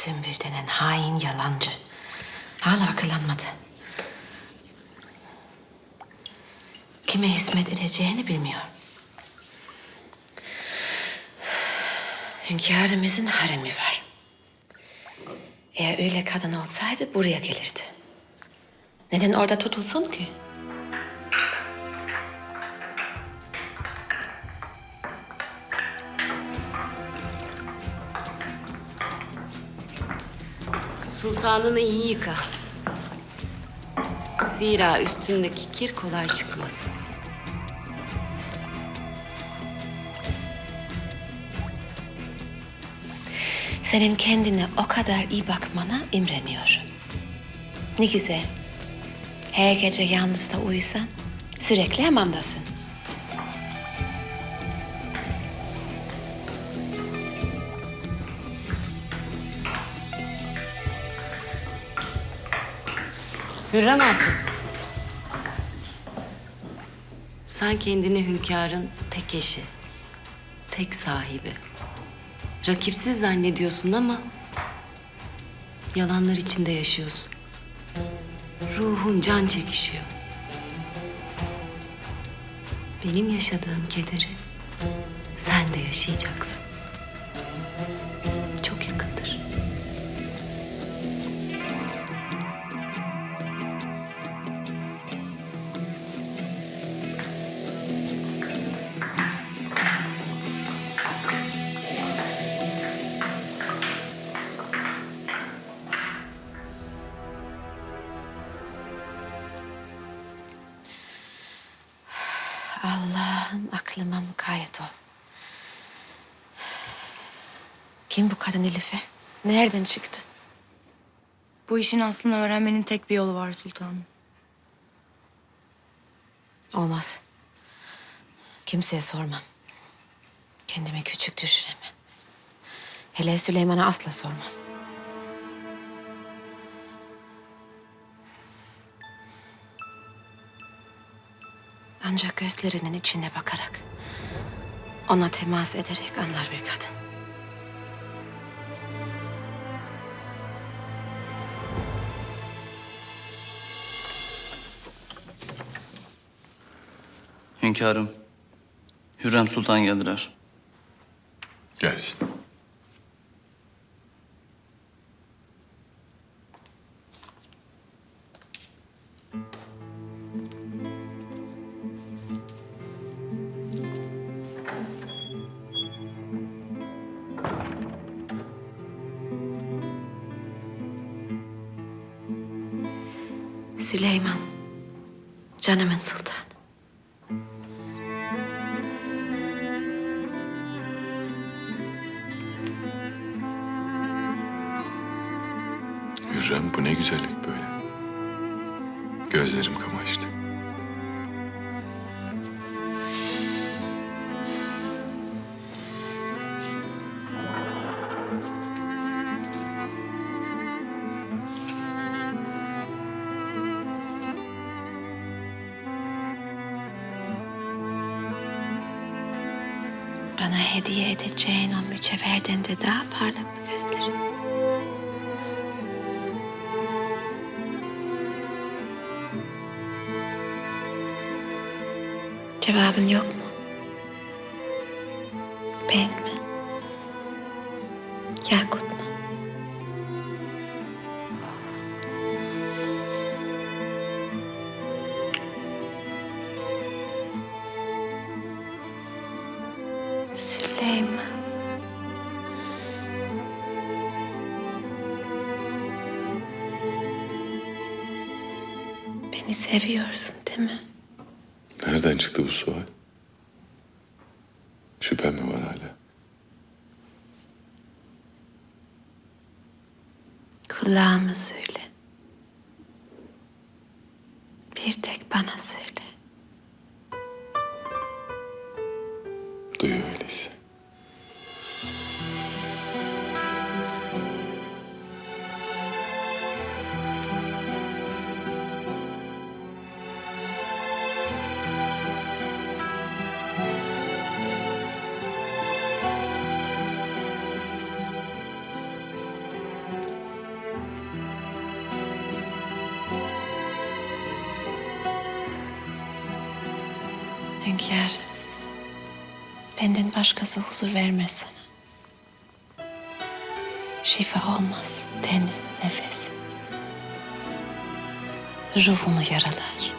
Sümbül denen hain yalancı. Hala akıllanmadı. Kime hizmet edeceğini bilmiyor. Hünkârımızın haremi var. Eğer öyle kadın olsaydı buraya gelirdi. Neden orada tutulsun ki? Sultanını iyi yıka. Zira üstündeki kir kolay çıkmaz. Senin kendine o kadar iyi bakmana imreniyorum. Ne güzel. Her gece yalnız da uyusan sürekli hamamdasın. Hürrem Hatun. Sen kendini hünkârın tek eşi, tek sahibi. Rakipsiz zannediyorsun ama yalanlar içinde yaşıyorsun. Ruhun can çekişiyor. Benim yaşadığım kederi sen de yaşayacaksın. Kim bu kadın Elif'e? Nereden çıktı? Bu işin aslını öğrenmenin tek bir yolu var sultanım. Olmaz. Kimseye sormam. Kendimi küçük düşüremem. Hele Süleyman'a asla sormam. Ancak gözlerinin içine bakarak, ona temas ederek anlar bir kadın. Hünkârım, Hürrem Sultan geldiler. Gelsin. Süleyman, canımın sultanı. Gözlerim kamaştı. Bana hediye edeceğin o mücevherden de daha parlak mı gözlerin? Cevabın yok mu? Ben çıktı bu sual? Şüphem mi var hala? Kulağıma söyle. Bir tek bana söyle. Başkası huzur vermez sana. Şifa olmaz teni, nefesi. Ruhunu yaralar.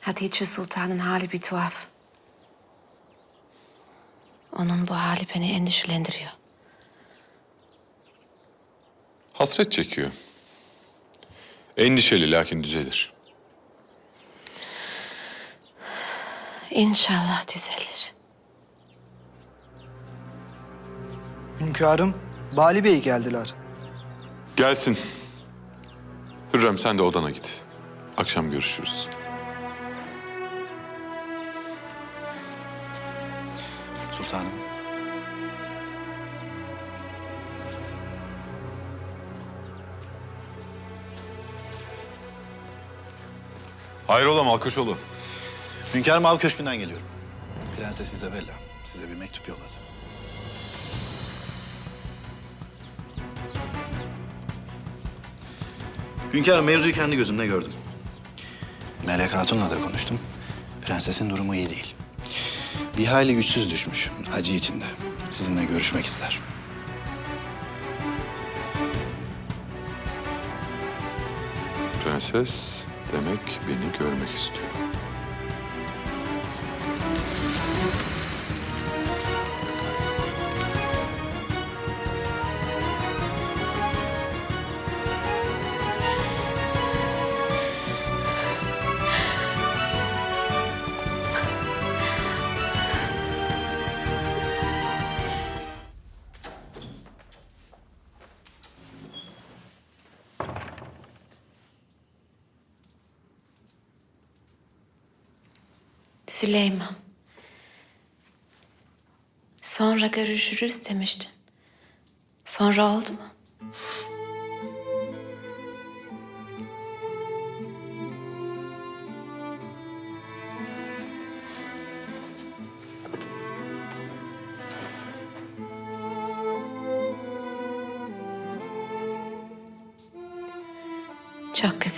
Hatice Sultan'ın hali bir tuhaf. Onun bu hali beni endişelendiriyor. Hasret çekiyor. Endişeli lakin düzelir. İnşallah düzelir. Hünkârım, Bali Bey geldiler. Gelsin. Hürrem sen de odana git. Akşam görüşürüz. Sultanım. Hayrola Malkoçoğlu? Hünkârım Av Köşkü'nden geliyorum. Prenses Isabella size bir mektup yolladı. Hünkârım mevzuyu kendi gözümle gördüm. Melek Hatun'la da konuştum. Prensesin durumu iyi değil. Bir hayli güçsüz düşmüş. Acı içinde. Sizinle görüşmek ister. Prenses demek beni görmek istiyor. Sonra görüşürüz demiştin. Sonra oldu mu? Çok güzel.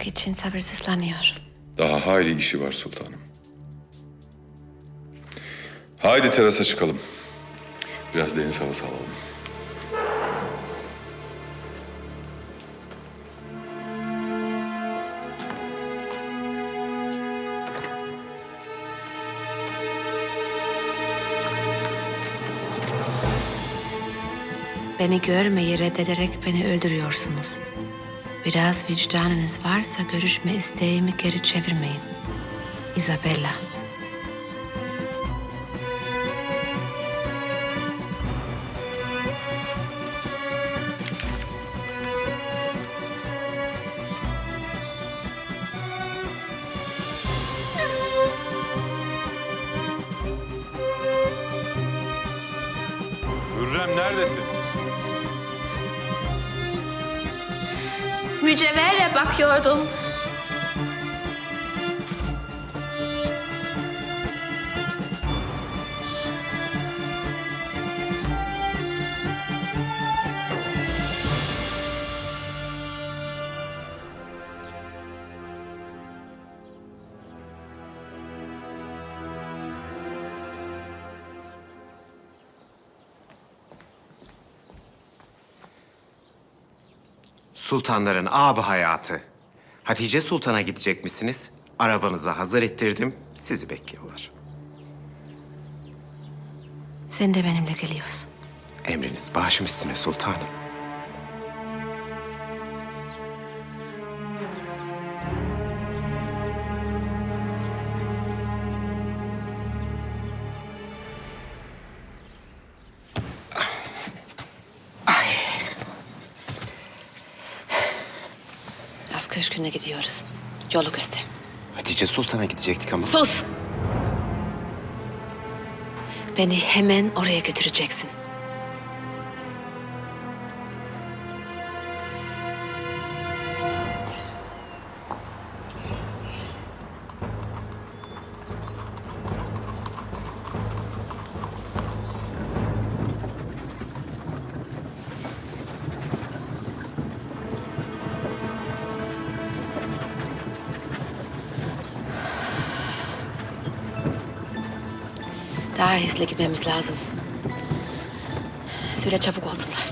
Takmak için sabırsızlanıyorum. Daha hayli işi var sultanım. Haydi terasa çıkalım. Biraz deniz havası alalım. Beni görmeyi reddederek beni öldürüyorsunuz. Biraz vicdanınız varsa görüşme isteğimi geri çevirmeyin. Isabella. Mücevhere bakıyordum. Sultanların ağabey hayatı. Hatice Sultan'a gidecek misiniz? Arabanızı hazır ettirdim. Sizi bekliyorlar. Sen de benimle geliyorsun. Emriniz başım üstüne sultanım. Köşküne gidiyoruz. Yolu göster. Hatice Sultan'a gidecektik ama... Sus! Beni hemen oraya götüreceksin. Daha hızlı gitmemiz lazım. Söyle çabuk olsunlar.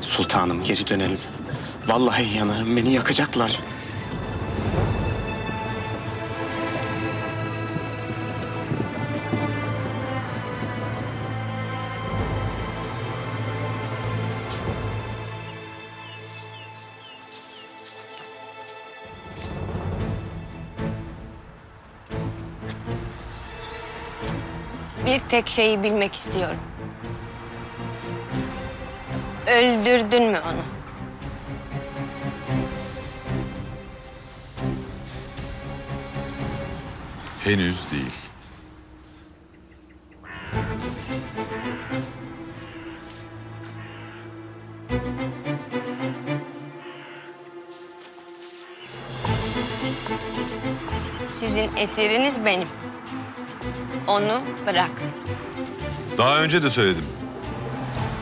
Sultanım geri dönelim. Vallahi yanarım beni yakacaklar. Tek şeyi bilmek istiyorum. Öldürdün mü onu? Henüz değil. Sizin esiriniz benim. Onu bırakın. Daha önce de söyledim.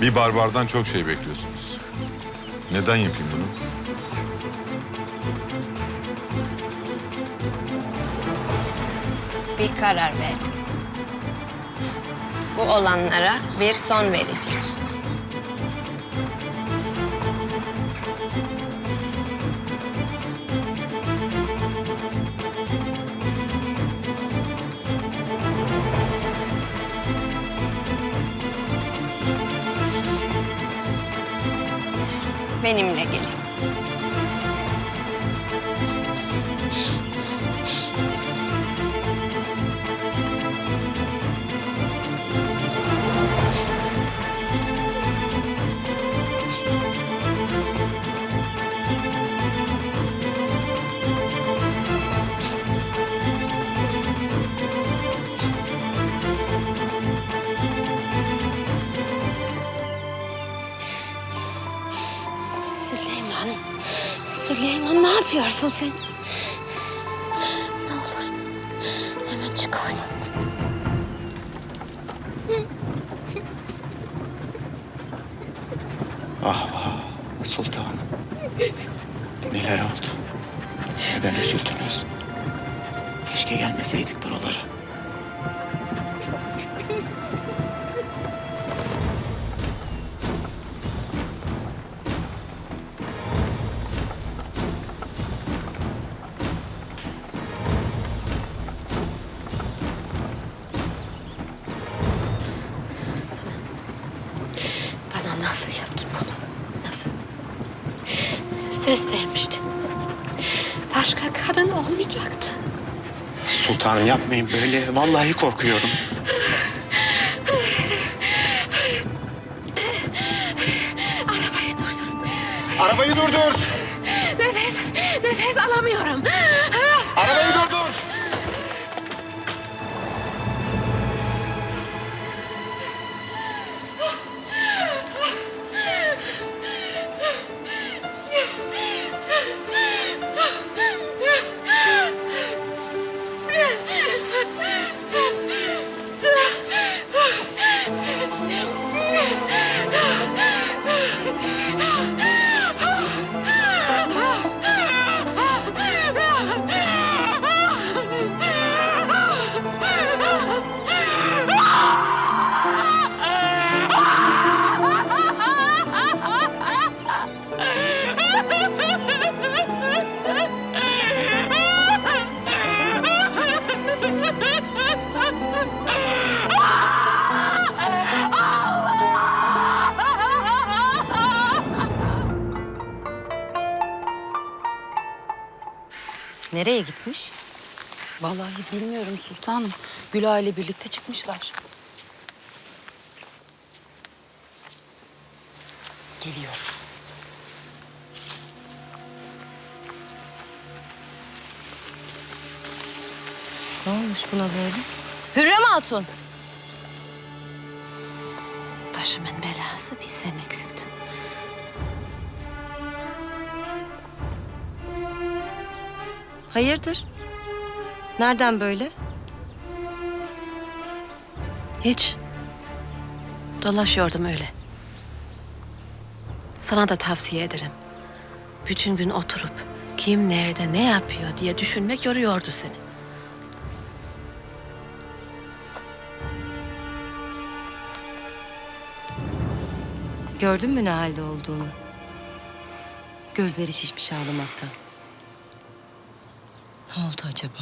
Bir barbardan çok şey bekliyorsunuz. Neden yapayım bunu? Bir karar verdim. Bu olanlara bir son vereceğim. Benimle gelin. Süleyman. Süleyman ne yapıyorsun sen? Yaptın bunu? Nasıl? Söz vermiştin. Başka kadın olmayacaktı. Sultanım yapmayın böyle. Vallahi korkuyorum. Arabayı durdur. Arabayı durdur. Nefes, nefes alamıyorum. Arabayı durdur. Nereye gitmiş? Vallahi bilmiyorum sultanım. Güla ile birlikte çıkmışlar. Geliyor. Ne olmuş buna böyle? Hürrem Hatun! Başımın belası bir sen eksiktin. Hayırdır? Nereden böyle? Hiç. Dolaşıyordum öyle. Sana da tavsiye ederim. Bütün gün oturup kim nerede ne yapıyor diye düşünmek yoruyordu seni. Gördün mü ne halde olduğunu? Gözleri şişmiş ağlamaktan. Ne oldu acaba?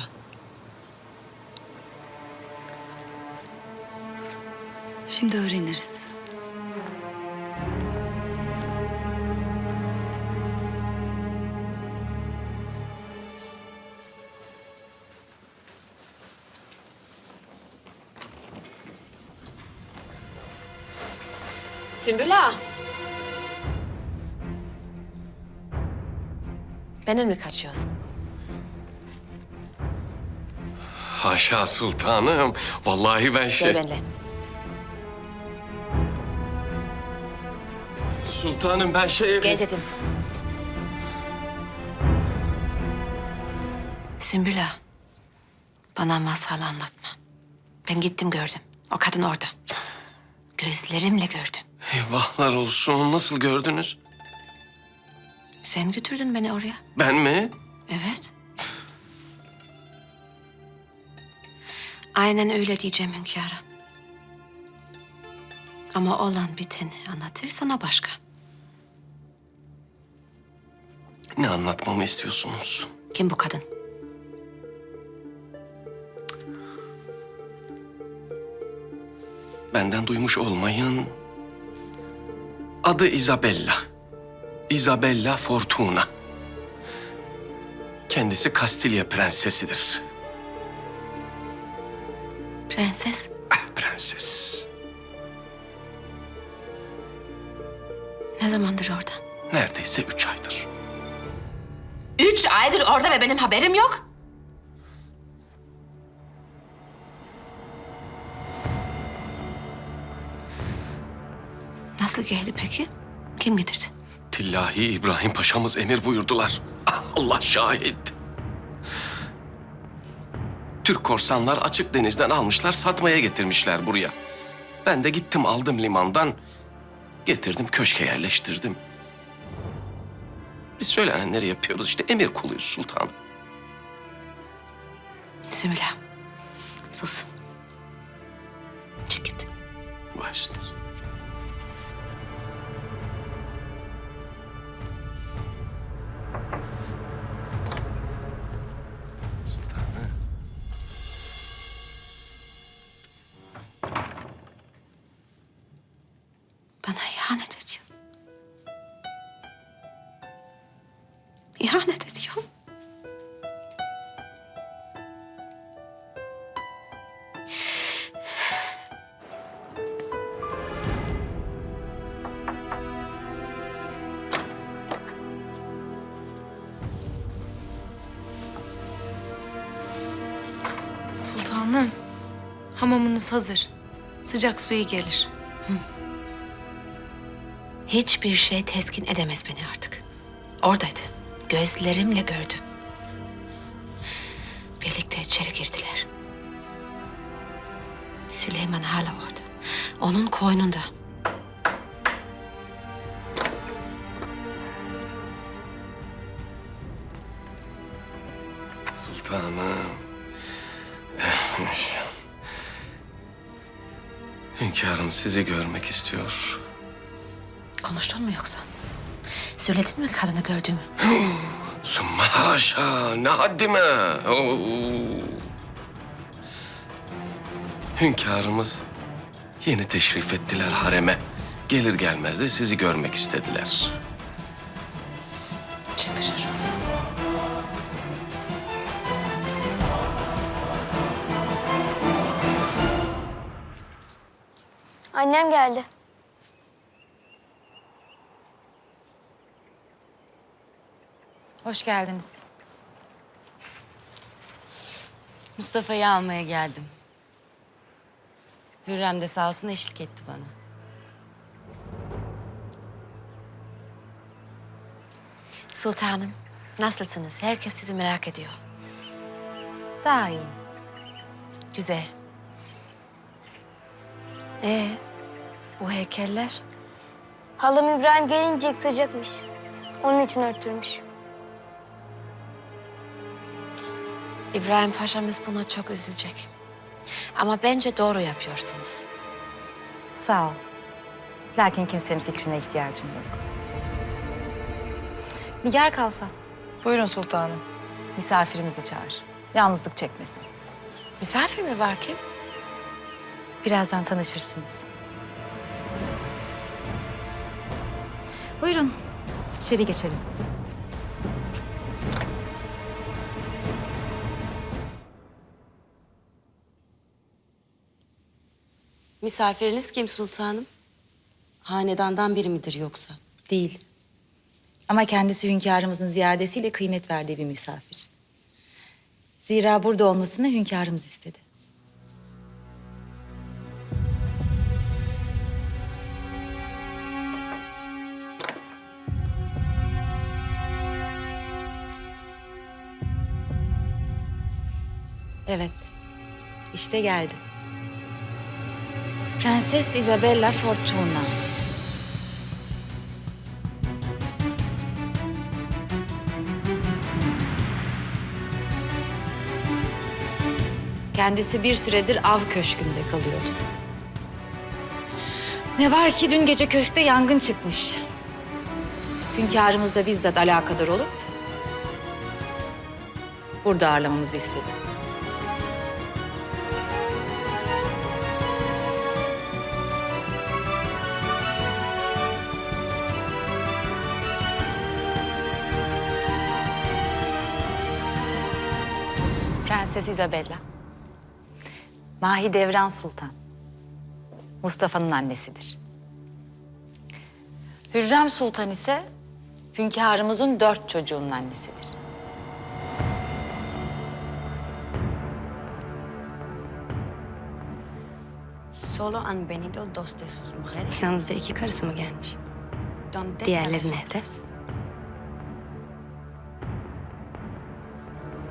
Şimdi öğreniriz. Sümbül ağa. Benden mi kaçıyorsun? Haşa sultanım. Vallahi ben şey... Gel benimle. Sultanım ben şey... Gel dedim. Sümbül ağa. Bana masal anlatma. Ben gittim gördüm. O kadın orada. Gözlerimle gördüm. Eyvahlar olsun. Nasıl gördünüz? Sen götürdün beni oraya. Ben mi? Evet. Aynen öyle diyeceğim hünkârım. Ama olan biteni anlatırsan o başka. Ne anlatmamı istiyorsunuz? Kim bu kadın? Benden duymuş olmayın. Adı Isabella. Isabella Fortuna. Kendisi Kastilya prensesidir. Prenses. Ah, prenses. Ne zamandır orada? Neredeyse üç aydır. Üç aydır orada ve benim haberim yok. Nasıl geldi peki? Kim getirdi? Tillahi İbrahim Paşa'mız emir buyurdular. Ah, Allah şahit. Türk korsanlar açık denizden almışlar, satmaya getirmişler buraya. Ben de gittim aldım limandan. Getirdim köşke yerleştirdim. Biz söylenenleri yapıyoruz işte emir kuluyuz sultanım. Ağa, Sus. Çık git. Başınız. Hamamınız hazır. Sıcak su iyi gelir. Hiçbir şey teskin edemez beni artık. Oradaydı. Gözlerimle gördüm. Birlikte içeri girdiler. Süleyman hala orada. Onun koynunda. Sizi görmek istiyor. Konuştun mu yoksa? Söyledin mi kadını gördüğümü? Sümme haşa ne haddime. Oo. Hünkârımız yeni teşrif ettiler hareme. Gelir gelmez de sizi görmek istediler. Annem geldi. Hoş geldiniz. Mustafa'yı almaya geldim. Hürrem de sağ olsun eşlik etti bana. Sultanım, nasılsınız? Herkes sizi merak ediyor. Daha iyi. Güzel. Ee, bu heykeller? Halam İbrahim gelince yıkılacakmış. Onun için örtülmüş. İbrahim Paşa'mız buna çok üzülecek. Ama bence doğru yapıyorsunuz. Sağ ol. Lakin kimsenin fikrine ihtiyacım yok. Nigar Kalfa, Buyurun sultanım. misafirimizi çağır. Yalnızlık çekmesin. Misafir mi var kim? Birazdan tanışırsınız. Buyurun, içeri geçelim. Misafiriniz kim sultanım? Hanedandan biri midir yoksa? Değil. Ama kendisi hünkârımızın ziyadesiyle kıymet verdiği bir misafir. Zira burada olmasını hünkârımız istedi. Evet, işte geldi. Prenses Isabella Fortuna. Kendisi bir süredir av köşkünde kalıyordu. Ne var ki dün gece köşkte yangın çıkmış. Hünkârımız da bizzat alakadar olup burada ağırlamamızı istedi. Prenses Isabella. Mahidevran Sultan. Mustafa'nın annesidir. Hürrem Sultan ise hünkârımızın dört çocuğunun annesidir. Solo han venido dos de sus mujeres. Yalnızca iki karısı mı gelmiş? ¿Dónde Diğerleri nerede?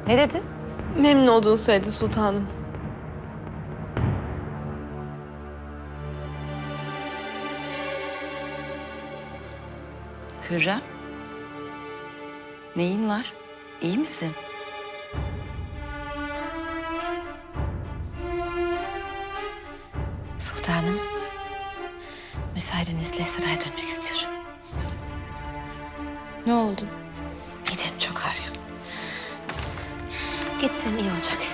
Ne dedi? Memnun olduğunu söyledi sultanım. Hürrem. Neyin var? İyi misin? Sultanım, müsaadenizle saraya dönmek istiyorum. Ne oldu? Gitsem iyi olacak.